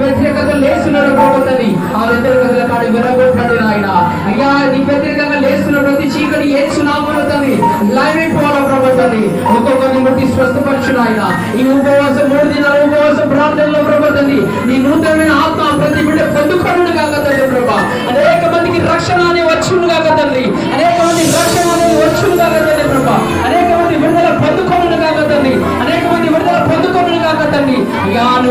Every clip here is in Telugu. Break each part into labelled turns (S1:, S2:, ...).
S1: వ్యతిరేకంగా లేస్తున్నారు ప్రభుత్వని ఆ వ్యతిరేకంగా కాడి విరగొట్టండి నాయన. అయ్యా నీ వ్యతిరేకంగా లేస్తున్న ప్రతి చీకటి ఏసునామని లైవైపోవాల ప్రభుత్వండి ఒక్కొక్కరిని బట్టి స్వస్థపరచు నాయన. ఈ ఉపవాసం మూడు దినాల ఉపవాసం ప్రార్థనలో ప్రభుత్వండి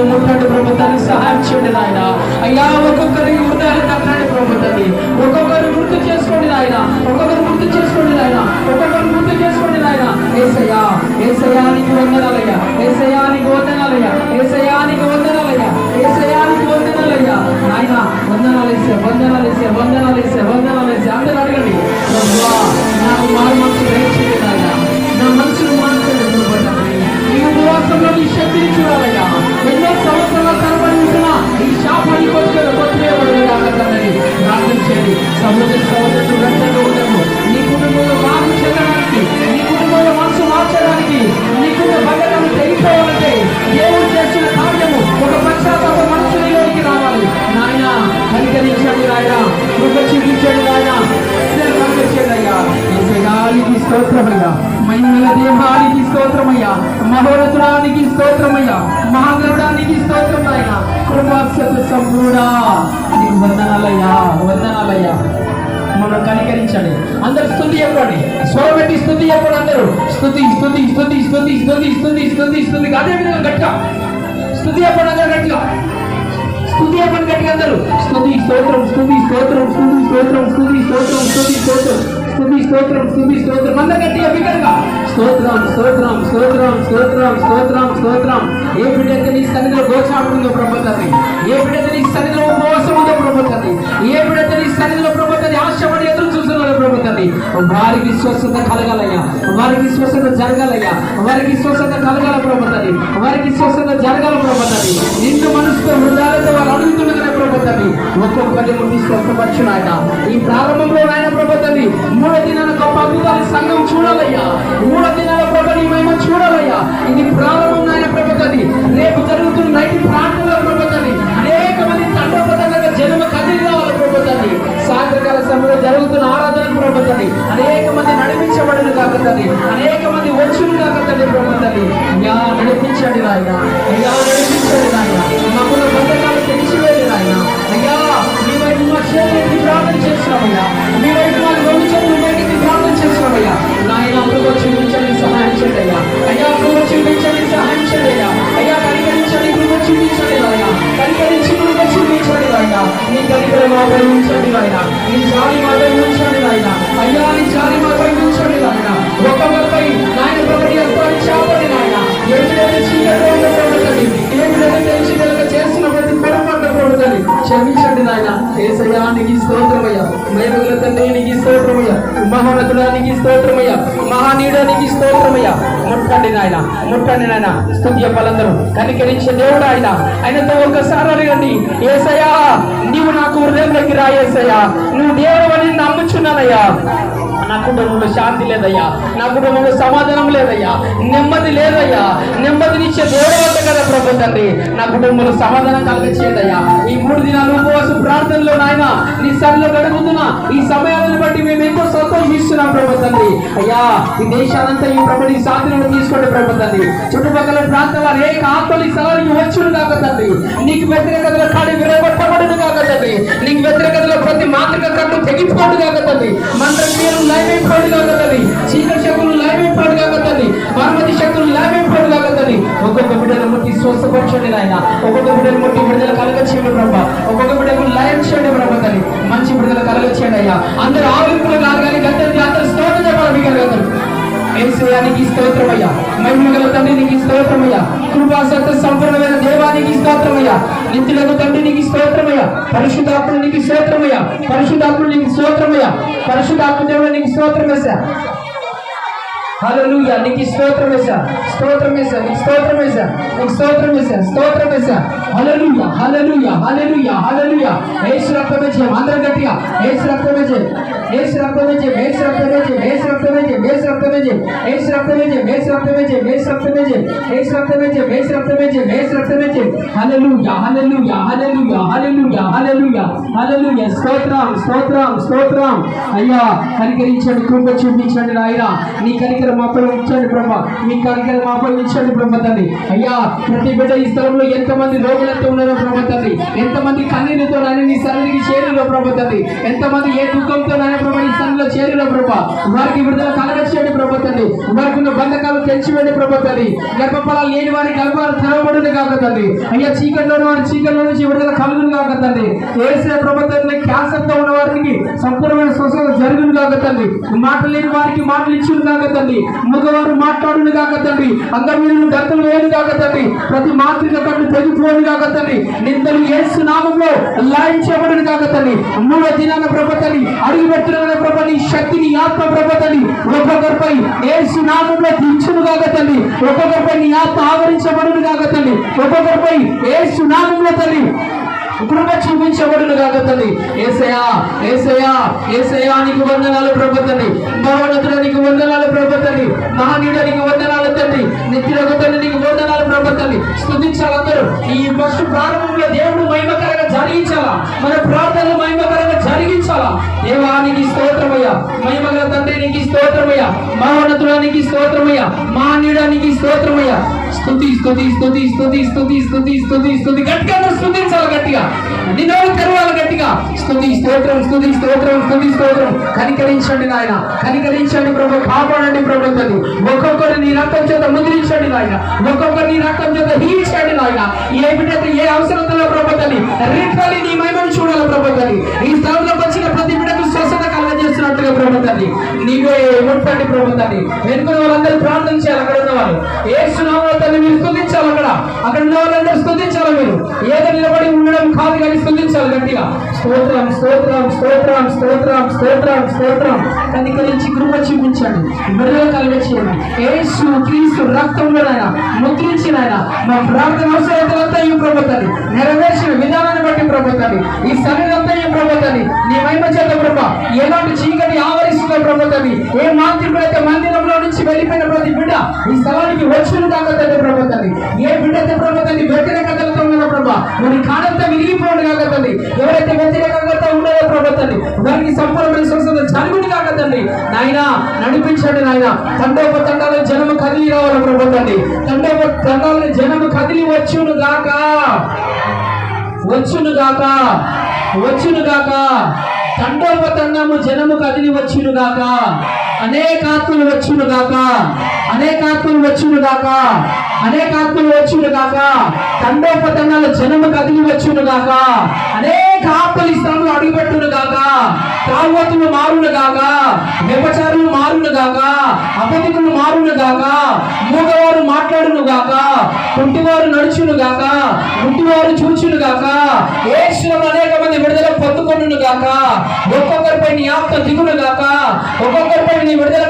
S1: అయ్యా నువ్వు ముట్టండి ప్రభుత్వాన్ని సహాయం చేయండి నాయన. అయ్యా ఒక్కొక్కరి హృదయాలు కట్టండి ప్రభుత్వాన్ని ఒక్కొక్కరు గుర్తు చేసుకోండి నాయన. ఒక్కొక్కరు గుర్తు చేసుకోండి నాయన. ఒక్కొక్కరు గుర్తు చేసుకోండి నాయన. ఏసయ్యా ఏసయానికి వందనాలయ్యా. ఏసయానికి వందనాలయ్యా. ఏసయానికి వందనాలయ్యా. స్తోత్రమయ్యా మహాగ్రంథానికి స్తోత్రమయ్యా. మహాగరుడానికి స్తోత్రం సంపూర్ణ నీకు వందనాలయ్యా వందనాలయ్యా. మనం కనికరించండి. అందరు స్థుతి చెప్పండి. స్వరం పెట్టి స్థుతి చెప్పండి అందరూ. స్థుతి స్థుతి స్థుతి స్థుతి స్థుతి స్థుతి స్థుతి స్థుతి అదే విధంగా గట్టిగా. స్థుతి చెప్పండి అందరూ గట్టిగా. స్థుతి చెప్పండి గట్టిగా అందరూ. స్థుతి స్తోత్రం స్థుతి స్తోత్రం స్థుతి స్తోత్రం. స్తోత్రం స్థుతి స్తోత్రం. అంద గట్టిగా బిగ్గరగా. స్తోత్రం స్తోత్రం స్తోత్రం స్తోత్రం స్తోత్రం స్తోత్రం. ఏ బిడ్డైతే నీ సన్నిధిలో గోచాడుతుందో ప్రభుత్వం ఏ బిడ్డైతే నీ సన్నిధిలో ఉపవాసం ఉందో ప్రభుత్వం ఏ బిడ్డైతే నీ సన్నిధిలో ప్రభుత్వం ఆశపడి ఎదురు చూస్తున్నారు ప్రభుత్వం వారికి స్వస్థత కలగాలయ్యా. వారికి స్వస్థత జరగాలయ్యా. వారికి స్వస్థత కలగాల ప్రభుత్వం వారికి స్వస్థత జరగాల ప్రభుత్వం నిన్ను మనసుతో హృదయాలతో వారు అడుగుతున్నదనే ప్రభుత్వం ఒక్కొక్కటి ముందు స్వస్థపరచు ఈ ప్రారంభంలో ఆయన ప్రభుత్వం మూడో దినాల ప్రభు నీ మహిమ చూడాలయ్యా ఇది ప్రారంభం నాయన ప్రభుత్వం రేపు జరుగుతున్న నైట్ ప్రార్థనల ప్రభుత్వం అనేక మంది తండ్రపదంగా జన్మ కదిలి రావాలి ప్రభుత్వాన్ని సాయంత్రకాల సమయంలో జరుగుతున్న ఆరాధన ప్రభుత్వాన్ని అనేక మంది నడిపించబడిన కాకతండి అనేక మంది వచ్చును కాకతండి ప్రభుత్వాన్ని యా నడిపించండి నాయన. యా నడిపించండి నాయన. మమ్మల్ని బంధకాలు తెలిసివేయండి నాయన. అయ్యా మీ వైపు మా చేతులెత్తి ప్రార్థన చేస్తున్నామయ్యా. ఆశ్రయించండి ఆయన ఈ జాలి మాపై ఆయన అయ్యా ఈ జాలి మాపై ఆయన ఒక్కొక్కపై నాయన ప్రతి ఎప్పుడు చేపడి నాయన. తెలిసి కనుక చేసిన ప్రతి పొరపడకూడదని క్షమించండి నాయన. ఏసయ్యా నీకు స్తోత్రమయ్యా. మేరుగుల తండ్రి నీకు స్తోత్రమయ్యా. మహోన్నతుడా స్తోత్రమయ్యా. మహానీడ ముట్టండి నాయన ముట్టండి నాయన. స్థుతి చెప్పాలందరూ. కనికరించే దేవుడు ఆయన. ఆయనతో ఒకసారి అడగండి. ఏసయ్యా నీవు నాకు హృదయంలోకి రా ఏసయ్యా. నువ్వు దేవుడు అని నమ్ముచున్నానయ్యా. నా కుటుంబంలో శాంతి లేదయ్యా. నా కుటుంబంలో సమాధానం లేదయ్యా. నెమ్మది లేదయ్యా. నెమ్మదినిచ్చే దేవుడవద్ద కదా ప్రభు తండ్రి. నా కుటుంబంలో సమాధానం కలగచేయదయ్యా ఈ మూడు దినాలు ఉపవాస ప్రార్థనలో నాయన నీ సరిలో గడుపుతున్నా ఈ సమయాలను బట్టి మేము ఎంతో సంతోషిస్తున్నాం ప్రభు తండ్రి. అయ్యా ఈ దేశాలంతా ఈ ప్రభు నీ సాధనలు తీసుకోండి ప్రభు తండ్రి. చుట్టుపక్కల ప్రాంతాల అనేక ఆత్మలు ఈ స్థలానికి వచ్చును కాక తండ్రి. నీకు వ్యతిరేకతలో కాడి విరగొట్టబడును కాక తండ్రి. నీకు వ్యతిరేకతలో ప్రతి మాతృక కట్టు తెగిపోడు కాక తండ్రి. మంత్రక్రియలు లైవైపోడు కాక తండ్రి. చీకటి శక్తులు అయిపోడు కాక తండ్రి. పార్వతి శక్తులు లాభింపడగలదని ఒక్కొక్క బిడ్డను ముట్టి స్వస్థపరచండి నాయన. ఒక్కొక్క బిడ్డను ముట్టి విడుదల కలగ చేయండి బ్రహ్మ ఒక్కొక్క బిడ్డకు లయం చేయండి బ్రహ్మ తల్లి. మంచి విడుదల కలగ చేయండి అయ్యా. అందరూ ఆవింపులు కాగాలి గంటలు జాతర స్తోత్రం చెప్పాలి కలగదు ఏసయానికి స్తోత్రమయ్యా మహిమగల తండ్రి నీకు స్తోత్రమయ్యా కృపా సత్య సంపూర్ణమైన దేవానికి స్తోత్రమయ్యా నిత్యులకు తండ్రి నీకు స్తోత్రమయ్యా పరిశుద్ధాత్మ నీకు స్తోత్రమయ్యా పరిశుద్ధాత్మ నీకు స్తోత్రమయ్యా పరిశుద్ధాత్మ దేవుడు నీకు స్తోత్రమేశా వేసా హల్లెలూయా నీకు స్తోత్రం వేసా స్తోత్రం వేసా నీకు స్తోత్రం వేసా నీకు స్తోత్రం వేసా స్తోత్రం వేసా హల్లెలూయా హల్లెలూయా హల్లెలూయా హల్లెలూయా యేసు రక్తమే జయం అందరం గట్టిగా యేసు రక్తమే జయం యేసు రక్తమే జయం యేసు రక్తమే జయం యేసు రక్తమే జయం యేసు రక్తమే జయం యేసు రక్తమే జయం యేసు రక్తమే జయం యేసు రక్తమే జయం యేసు రక్తమే జయం యేసు రక్తమే జయం యేసు రక్తమే జయం హల్లెలూయా హల్లెలూయా హల్లెలూయా హల్లెలూయా హల్లెలూయా హల్లెలూయా స్తోత్రం స్తోత్రం స్తోత్రం అయ్యా కనికరించండి కృప చూపించండి నాయన. నీ కనికర మాపై ఉంచండి బ్రహ్మ నీ కనికర మాపై ఉంచండి బ్రహ్మ తల్లి. అయ్యా ప్రతి బిడ్డ ఈ స్థలంలో ఎంతమంది రోగులతో ఉన్నారో బ్రహ్మ తల్లి. ఎంతమంది కన్నీరుతో నాయన నీ సన్నిధికి చేరిలో బ్రహ్మ తండ్రి ఎంతమంది ఏ దుఃఖంతో నాయన చేరిన నీ సన్నిధిలో చేరిలో ప్రభ వారికి విడుదల కలగచ్చేయండి ప్రభు తండ్రి వారికి ఉన్న బంధకాలు తెచ్చివేయండి ప్రభు తండ్రి గర్భఫలాలు లేని వారి గర్భాలు తెరవబడును కాక తండ్రి అయ్యా చీకట్లో వారి చీకట్లో నుంచి విడుదల కలుగును కాక తండ్రి ఏసే ప్రభు తండ్రి క్యాన్సర్తో ఉన్న వారికి సంపూర్ణమైన స్వస్థత జరుగును కాక తండ్రి మాటలు లేని వారికి మాటలు ఇచ్చును కాక తండ్రి మగవారు మాట్లాడును కాక తండ్రి అంగమీరులు గంటలు వేయను కాక తండ్రి ప్రతి మాతృక కట్టు తెగిపోను కాక తండ్రి నిందలు ఏసు నామంలో లాయించబడును కాక తండ్రి మూడో దినాన ప్రభుత్వాన్ని అడుగు పెట్టున్న ప్రభు నీ శక్తిని ఆత్మ ప్రభుత్వాన్ని ఒక్కొక్కరిపై ఏసు నామంలో దించును కాక తల్లి. ఒక్కొక్కరిపై నీ ఆత్మ ఆవరించబడును కాక తల్లి. ఒక్కొక్కరిపై ఏసు నామంలో తల్లి. కృప చూపించబడును కాక తల్లి. ఏసయా ఏసయా ఏసయా నీకు వందనాలు ప్రభుత్వండి భవనతుల నీకు వందనాలు ప్రభుత్వండి మహానీడ నీకు వందనాలు తండ్రి నిత్యులకు తండ్రి నీకు వందనాలు ప్రభుత్వండి స్థుతించాలందరూ ఈ ఫస్ట్ ప్రారంభంలో దేవుడు మహిమకరంగా జరిగించాలా మన ప్రార్థనలు మహిమకరంగా జరిగించాలా దేవా నీకు స్తోత్రమయ్యా. మహిమగల తండ్రి నీకు స్తోత్రమయ్యా. మహోన్నతుల నీకు స్తోత్రమయ్యా. మహానీడ నీకు స్తోత్రమయ్యా. స్థుతి స్థుతి స్థుతి స్థుతి స్థుతి స్థుతి స్థుతి స్థుతి. గట్టిగా స్థుతించాలి గట్టిగా. నిన్ను తెరవాలి గట్టిగా? స్థుతి స్తోత్రం స్థుతి స్తోత్రం స్థుతి స్తోత్రం. కనికరించండి నాయన. కనికరించండి ప్రభు. కాపాడండి ప్రభు తల్లి ఒక్కొక్కరు నీ రక్తం చేత ముద్రించండి నాయన. ఒక్కొక్కరు నీ రక్తం చేత హీల్చండి నాయన. ఏ బిడ్డ ఏ అవసరంతో ప్రభు తల్లి రిట్వలి నీ మహిమను చూడాలి ప్రభు తల్లి ఈ స్థలంలోకి వచ్చిన ప్రతి బిడ్డకు స్వస్థత కలగజేస్తున్నట్టుగా ప్రభు తల్లి నీవే ముట్టండి ప్రభు తండ్రి వెనుకున్న వాళ్ళందరూ ప్రార్థన చేయాలి. అక్కడ ఉన్న వాళ్ళు ఏ సునామో తల్లి మీరు స్థుతించాలి అక్కడ. అక్కడ ఉన్న వాళ్ళందరూ స్థుతించాలి మీరు. ఏదో నిలబడి ఉండడం కాదు కానీ స్థుతించాలి గట్టిగా. స్తోత్రం స్తోత్రం స్తోత్రం స్తోత్రం స్తోత్రం స్తోత్రం. కనికరించి కృప చూపించండి. విడుదల కలిగించండి ఏసు క్రీస్తు రక్తంలో నాయన ముద్రించిన ఆయన మా ప్రార్థన అవసరతలంతా ఈ ప్రభుత్వాన్ని నెరవేర్చిన విధానాన్ని బట్టి ప్రభుత్వాన్ని ఈ శరీరంతా ఈ ప్రభుత్వాన్ని నీ మహిమ చేత ప్రభ ఎలాంటి చీకటి ఆవరి ఆవరిస్తున్న ప్రభుత్వాన్ని ఏ మాంత్రికుడు అయితే మందిరంలో నుంచి వెళ్ళిపోయిన ప్రతి బిడ్డ ఈ స్థలానికి వచ్చిన దాకా తండ్రి ప్రభుత్వాన్ని ఏ బిడ్డ అయితే ప్రభుత్వాన్ని వ్యతిరేకతలతో ఉన్న ప్రభా మరి కాలంతా విరిగిపోవడం కాక తండ్రి ఎవరైతే వ్యతిరేకంగా ఉన్నారో ప్రభుత్వాన్ని వారికి సంపూర్ణమైన స్వస్థత జరుగుడు కాక తండ్రి నాయన నడిపించండి నాయన. తండోప తండాల జనము కదిలి రావాలి ప్రభుత్వాన్ని తండోప తండాల జనము కదిలి వచ్చును గాక. వచ్చును గాక. వచ్చును గాక. తండోపతండము జనము కదిలి వచ్చును గాక. అనేకాత్మలు వచ్చును గాక. అనేకాత్మలు వచ్చును గాక. అనేకాత్మలు వచ్చును గాక. తండోపతండాల జనము కదిలి వచ్చును గాక. అనేక ఆత్మలు ఇస్తాను అడుగుపెట్టును గాక. తాగుతులు మారును గాక. వ్యభచార గాక అపతికులు మారును గాక మూగవారు మాట్లాడును గాక కుంటివారు నడుచును గాక గుడ్డివారు చూచును గాక ఏ అనేక మంది విడుదల పొందుకొనును గాక ఒక్కొక్కరిపై నీ ఆత్మ దిగును గాక ఒక్కొక్కరిపై నీ విడుదల